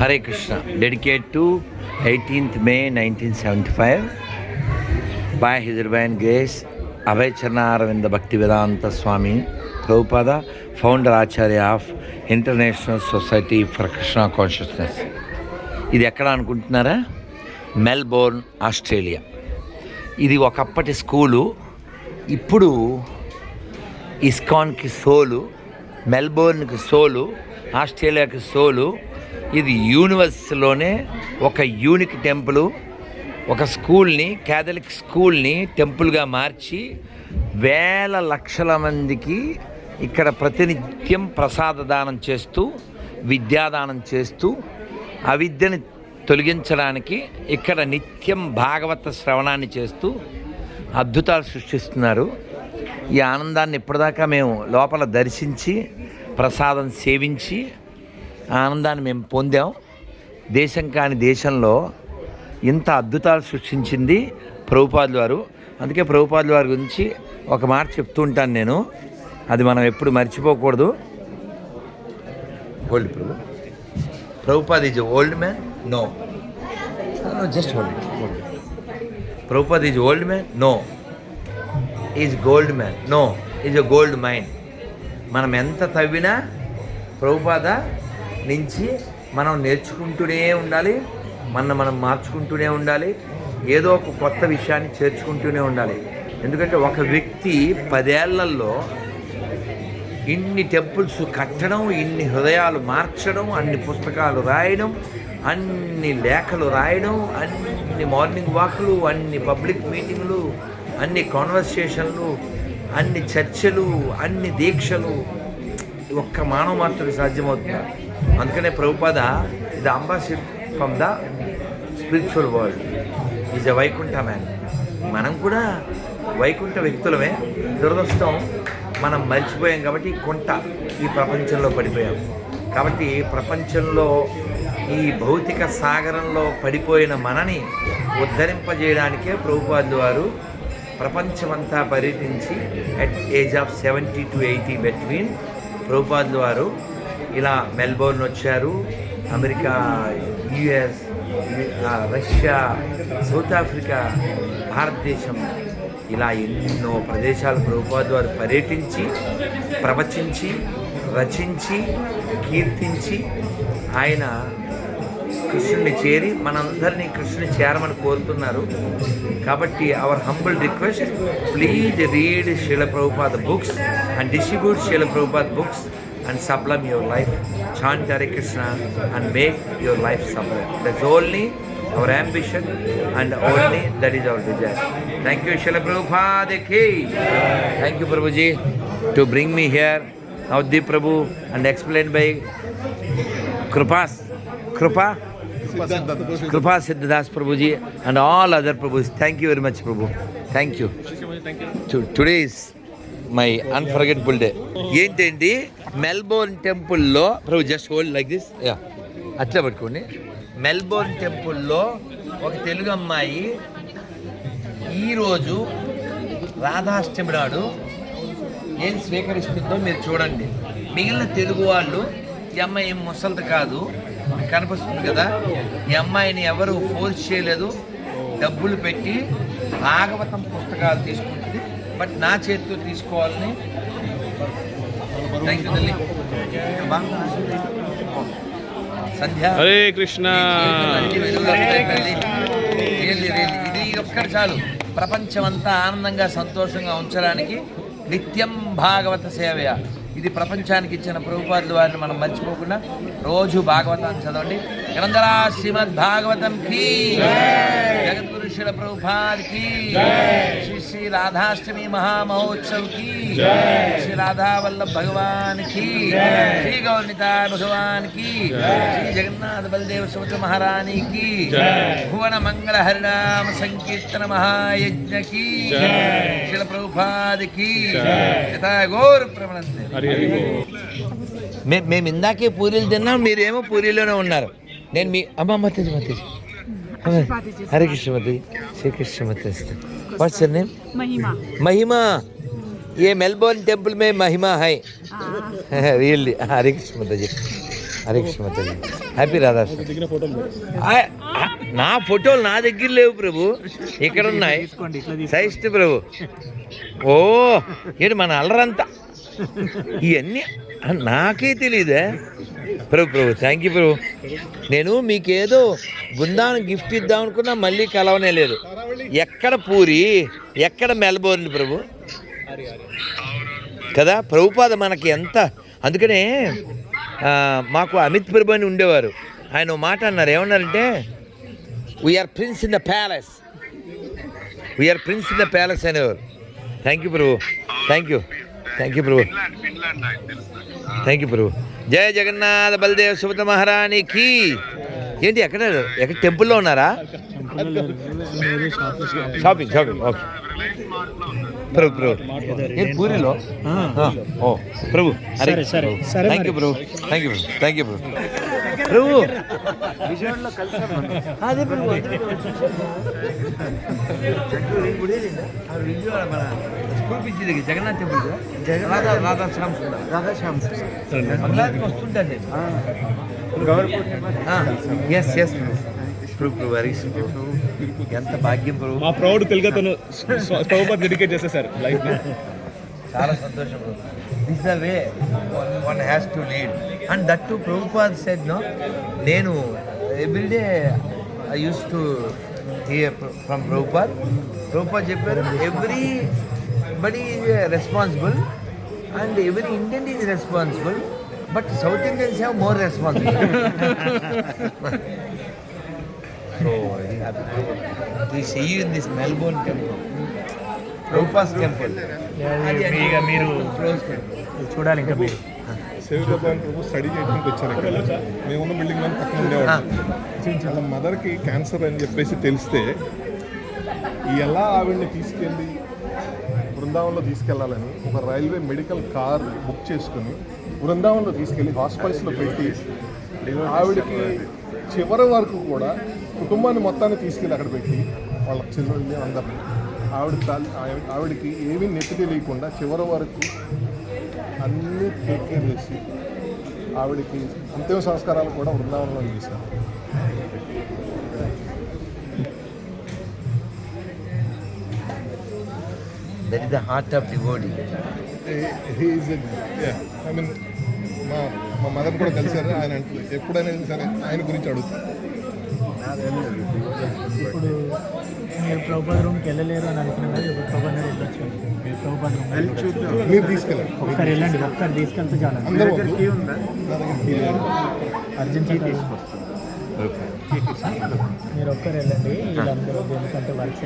Hare Krishna. Dedicated to eighteenth May nineteen seventy five by his divine grace Abhay Charana Aravinda Bhakti Vedanta Swami Prabhupada founder Acharya of international society for Krishna consciousness ఇది ఎక్కడ అనుకుంటున్నారా? Melbourne Australia ఇది ఒకప్పటి school ఇప్పుడు ఇస్కాన్కి సోలు మెల్బోర్న్కి సోలు ఆస్ట్రేలియాకి సోలు ఇది యూనివర్స్లోనే ఒక యూనిక్ టెంపుల్ ఒక స్కూల్ని క్యాథలిక్ స్కూల్ని టెంపుల్గా మార్చి వేల లక్షల మందికి ఇక్కడ ప్రతినిత్యం ప్రసాద దానం చేస్తూ విద్యాదానం చేస్తూ అవిద్యని తొలగించడానికి ఇక్కడ నిత్యం భాగవత శ్రవణాన్ని చేస్తూ అద్భుతాలు సృష్టిస్తున్నారు. ఈ ఆనందాన్ని ఇప్పటిదాకా మేము లోపల దర్శించి ప్రసాదం సేవించి ఆనందాన్ని మేము పొందాం. దేశం కాని దేశంలో ఇంత అద్భుతాలు సృష్టించింది ప్రభుపాదులు వారు అందుకే ప్రభుపాదులు వారి గురించి ఒక మాట చెప్తూ ఉంటాను నేను. అది మనం ఎప్పుడు మర్చిపోకూడదు. Hold Prabhu Prabhupad is old man? No. Just hold hold Prabhupad is old man? No. Is gold man no is a gold mine మనం ఎంత తవ్వినా ప్రభుపాద నుంచి మనం నేర్చుకుంటూనే ఉండాలి మన మనం మార్చుకుంటూనే ఉండాలి ఏదో ఒక కొత్త విషయాన్ని చేర్చుకుంటూనే ఉండాలి. ఎందుకంటే ఒక వ్యక్తి పదేళ్ళలో ఇన్ని టెంపుల్స్ కట్టడం ఇన్ని హృదయాలు మార్చడం అన్ని పుస్తకాలు రాయడం అన్ని లేఖలు రాయడం అన్ని మార్నింగ్ వాక్లు అన్ని పబ్లిక్ మీటింగ్లు అన్ని కాన్వర్సేషన్లు అన్ని చర్చలు అన్ని దీక్షలు ఒక్క మానవ మాత్రమే సాధ్యమవుతుంది? అందుకనే ప్రభుపాద ఇది ambassador from the spiritual world. Is a Vaikuntha man. మనం కూడా వైకుంఠ వ్యక్తులమే. దురదృష్టం మనం మర్చిపోయాం కాబట్టి కొంట కుంట ఈ ప్రపంచంలో పడిపోయాం. కాబట్టి ప్రపంచంలో ఈ భౌతిక సాగరంలో పడిపోయిన మనని ఉద్ధరింపజేయడానికే ప్రభుపాద్ వారు ప్రపంచమంతా పర్యటించి at age of seventy two eighty between Prabhupad వారు ఇలా మెల్బోర్న్ వచ్చారు. America US Russia South Africa భారతదేశం ఇలా ఎన్నో ప్రదేశాలు ప్రభుపాద్ వారు పర్యటించి ప్రవచించి రచించి కీర్తించి ఆయన కృష్ణుని చేరి మనందరినీ కృష్ణుని చేరమని కోరుతున్నారు. కాబట్టి our humble request please read Srila Prabhupada books and distribute Srila Prabhupada books and sublime your life. Chant Hare Krishna and make your life sublime. That's only our ambition and only that is our desire. Thank you, Srila Prabhupada Ki. Thank you, Prabhuji, to bring me here, Navdi Prabhu, and explained by Krupas, Krupa, Krupa Siddhadas Prabhuji, and all other Prabhus. Thank you very much, Prabhu. Thank you. Today is my unforgettable day ఏంటండి? Melbourne టెంపుల్లో Prabhu just hold like this yeah అట్లా పట్టుకోండి. Melbourne టెంపుల్లో ఒక తెలుగు అమ్మాయి ఈరోజు రాధాష్టమి నాడు ఏం స్వీకరిస్తుందో మీరు చూడండి. మిగిలిన తెలుగు వాళ్ళు ఈ అమ్మాయి ఏం ముసలిది కాదు కనిపిస్తుంది కదా. ఈ అమ్మాయిని ఎవరు ఫోర్స్ చేయలేదు. డబ్బులు పెట్టి భాగవతం పుస్తకాలు తీసుకుంటుంది. బట్ నా చేతితో తీసుకోవాలని థ్యాంక్ యూ తల్లి. సంధ్య. హరే కృష్ణ. ఇది ఒక్కటి చాలు. ప్రపంచమంతా ఆనందంగా సంతోషంగా ఉంచడానికి నిత్యం భాగవత సేవయ. ఇది ప్రపంచానికి ఇచ్చిన ప్రభుపాదుల వారిని మనం మర్చిపోకుండా రోజు భాగవతాన్ని చదవండి. గ్రంథరా శ్రీమద్ భాగవతం కి. జగద్గురు శిల ప్రభుపాద్కి శ్రీ శ్రీ రాధాష్టమి మహామహోత్సవ్కి. శ్రీ రాధా వల్లభ భగవాన్కి శ్రీ గౌరనితా భగవాన్కి శ్రీ జగన్నాథ బలదేవ సుభద్ర మహారాణి కి భువన మంగళ హరినామ సంకీర్తన మహాయజ్ఞ కి శిల ప్రభుపాద్కి యథా గౌర ప్రవణంతే హరి హరి. బోల్. మే- మేము ఇందాకే పూరీలు తిన్నాం మీరేమో పూరీలోనే ఉన్నారు. నేను మీ అమ్మ మతేజ్ మతేజ్ Hare Krishna మతేజ్ Srikrishna మతేజ్ what's your name Mahima Mahima ये मेलबोर्न टेम्पल में महिमा है हाँ, रियली हरे कृष्ण माता जी హరే కృష్ణ మాతాజీ హ్యాపీ రాధాష్టమి దిగిన ఫోటోలు ఆ, ఆ, నా ఫోటోలు నా దగ్గర లేవు ప్రభు ఇక్కడ ఉన్నాయి తీసుకోండి ఇట్లా సహిష్ణు ప్రభు ఓ ఏంటి మన అల్లరంతా ఇవన్నీ ఆ, నాకే తెలియదే ప్రభు ప్రభు థ్యాంక్ యూ ప్రభు. నేను మీకేదో బృందావనం గిఫ్ట్ ఇద్దాం అనుకున్నా మళ్ళీ కలవనే లేదు. ఎక్కడ పూరి ఎక్కడ మెల్బోర్న్ ప్రభు? కదా ప్రభుపాద మనకి ఎంత? అందుకనే మాకు అమిత్ ప్రభు అని ఉండేవారు. ఆయన మాట అన్నారు ఏమన్నారంటే we are prince in the palace we are prince in the palace అనేవారు. Thank you Prabhu. Thank you thank you Prabhu. Thank you Prabhu. Jaya Jagannatha Baladev Subhadra మహారాణికి ఏంటి ఎక్కడ ఎక్కడ టెంపుల్లో ఉన్నారా? Shopping shopping okay. Prabhu Prabhu. పూరిలో? Oh Prabhu. సరే, సరే. Thank you. Prabhu. Thank you Prabhu. Thank you Prabhu. Prabhu Prabhu దగ్గర Jagannath temple Radha Radha Shyam Sundar. Radha Shyam వస్తుంటాను yes yes ప్రభు ప్రభు హరీష్ ప్రభు ఎంత భాగ్యం ప్రభు మా ప్రౌడ్ తెలుగుతను డెడికేట్ చేసేసారు లైఫ్ చాలా సంతోషం this the way one has to lead and that to Prabhupad said no నేను everyday I use to hear from Prabhupad Prabhupad చెప్పారు everybody is responsible and every Indian is responsible but South Indians have more responsible so this Melbourne temple Prabhupad's temple మీరు చూడాలి ఇంకా మీరు. శివభగవాన్ ప్రభు study చేయడానికి వచ్చారు ఇక్కడ. మేమున్న బిల్డింగ్లో పక్కన ఉండేవాడు వాళ్ళ మదర్కి క్యాన్సర్ అని చెప్పేసి తెలిస్తే ఎలా ఆవిడ్ని తీసుకెళ్ళి బృందావనంలో తీసుకెళ్ళాలని ఒక రైల్వే మెడికల్ కార్ బుక్ చేసుకుని బృందావనంలో తీసుకెళ్ళి హాస్పిటల్స్లో పెట్టి ఆవిడకి చివరి వరకు కూడా కుటుంబాన్ని మొత్తాన్ని తీసుకెళ్ళి అక్కడ పెట్టి వాళ్ళ చిన్నోళ్ళని అందరిని. ఆవిడ తల్లి ఆవిడ- ఆవిడకి ఏమీ నెత్తి తెలియకుండా చివరి వరకు అన్నీ టేక్ కేర్ చేసి ఆవిడకి అంతిమ సంస్కారాలు కూడా బృందావనంలో చేశారు. That is the heart of devotee he is I mean మా మా మదర్ కూడా కలిసారు ఆయన అంటారు ఎప్పుడైనా సరే ఆయన గురించి అడుగుతారు. ఇప్పుడు మీరు ప్రభుపాద రూమ్కి వెళ్ళలేరు అని అనుకున్నాం కదా ఇప్పుడు ప్రభుపాద వెళ్ళొచ్చు. మీరు ప్రభుపాద రూమ్ మీరు తీసుకెళ్ళండి. ఒక్కరు వెళ్ళండి. ఒక్కరు తీసుకెళ్తే చాలు. అందరూ. అర్జెంట్ మీరు ఒక్కరు వెళ్ళండి. వీళ్ళందరూ దేనికంటే వర్క్